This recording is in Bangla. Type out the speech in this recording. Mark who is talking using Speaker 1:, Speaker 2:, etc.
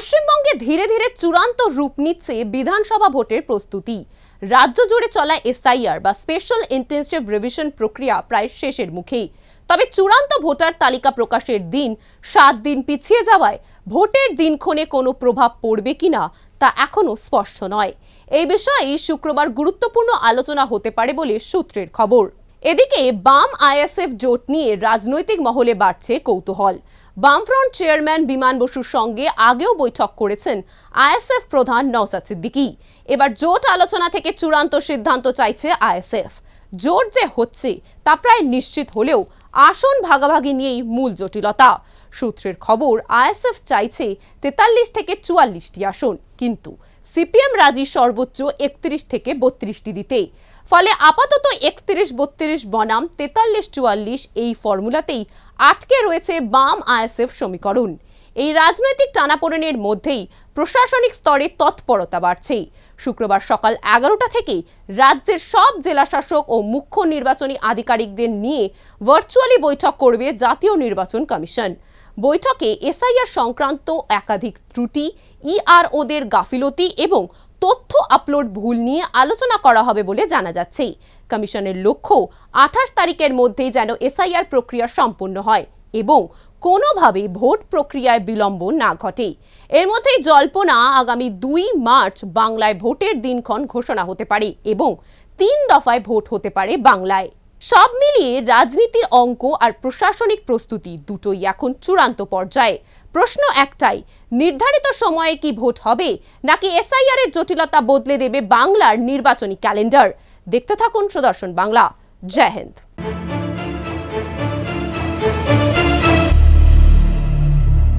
Speaker 1: পশ্চিমবঙ্গে ধীরে ধীরে চূড়ান্ত রূপ নিচ্ছে বিধানসভা ভোটের প্রস্তুতি। রাজ্য জুড়ে চলা এসআইআর বা স্পেশাল ইন্টেন্সিভ রিভিশন প্রক্রিয়া প্রায় শেষের মুখেই। তবে চূড়ান্ত ভোটার তালিকা প্রকাশের দিন, সাত দিন পিছিয়ে যাওয়ায় ভোটের দিনক্ষণে কোনো প্রভাব পড়বে কিনা তা এখনও স্পষ্ট নয়। এই বিষয়ে শুক্রবার গুরুত্বপূর্ণ আলোচনা হতে পারে বলে সূত্রের খবর। এদিকে বাম আইএসএফ জোট নিয়ে রাজনৈতিক মহলে বাড়ছে কৌতূহল। বামফ্রন্ট চেয়ারম্যান বিমান বসুর সঙ্গে আগেও বৈঠক করেছেন আইএসএফ প্রধান নওসাদ সিদ্দিকি। এবার জোট আলোচনা থেকে চূড়ান্ত সিদ্ধান্ত চাইছে আইএসএফ। জোট যে হচ্ছে, তা প্রায় নিশ্চিত হলেও আসন ভাগাভাগি নিয়েই মূল জটিলতা। সূত্রের খবর, আইএসএফ চাইছে তেতাল্লিশ থেকে চুয়াল্লিশটি আসন। কিন্তু সিপিএম রাজি সর্বোচ্চ একত্রিশ থেকে বত্রিশটি দিতে ফলে আপাতত একত্রিশ, বত্রিশ, বনাম, তেতাল্লিশ, চুয়াল্লিশ এই ফর্মুলাতেই আটকে রয়েছে বাম আইএসএফ সমীকরণ। এই রাজনৈতিক টানাপোড়েনের মধ্যেই প্রশাসনিক স্তরে তৎপরতা বাড়ছে শুক্রবার সকাল এগারোটা থেকে রাজ্যের সব জেলাশাসক ও মুখ্য নির্বাচনী আধিকারিকদের নিয়ে ভার্চুয়ালি বৈঠক করবে জাতীয় নির্বাচন কমিশন। বৈঠকে এসআইআর সংক্রান্ত একাধিক ত্রুটি ইআরওদের গাফিলতি এবং তথ্য আপলোড ভুল নিয়ে আলোচনা করা হবে বলে জানা যাচ্ছে। কমিশনের লক্ষ্য, আঠাশ তারিখের মধ্যেই যেন এসআইআর প্রক্রিয়া সম্পূর্ণ হয় এবং কোনোভাবেই ভোট প্রক্রিয়ায় বিলম্ব না ঘটে। এর মধ্যেই জল্পনা, আগামী দুই মার্চ বাংলায় ভোটের দিনক্ষণ ঘোষণা হতে পারে এবং তিন দফায় ভোট হতে পারে বাংলায়। সব মিলিয়ে রাজনীতির অঙ্ক আর প্রশাসনিক প্রস্তুতি দুটোই এখন চূড়ান্ত পর্যায়ে। প্রশ্ন একটাই, নির্ধারিত সময়ে কি ভোট হবে? নাকি এসআইআর এর জটিলতা বদলে দেবে বাংলার নির্বাচনী ক্যালেন্ডার? দেখতে থাকুন সুদর্শন বাংলা। জয় হিন্দ।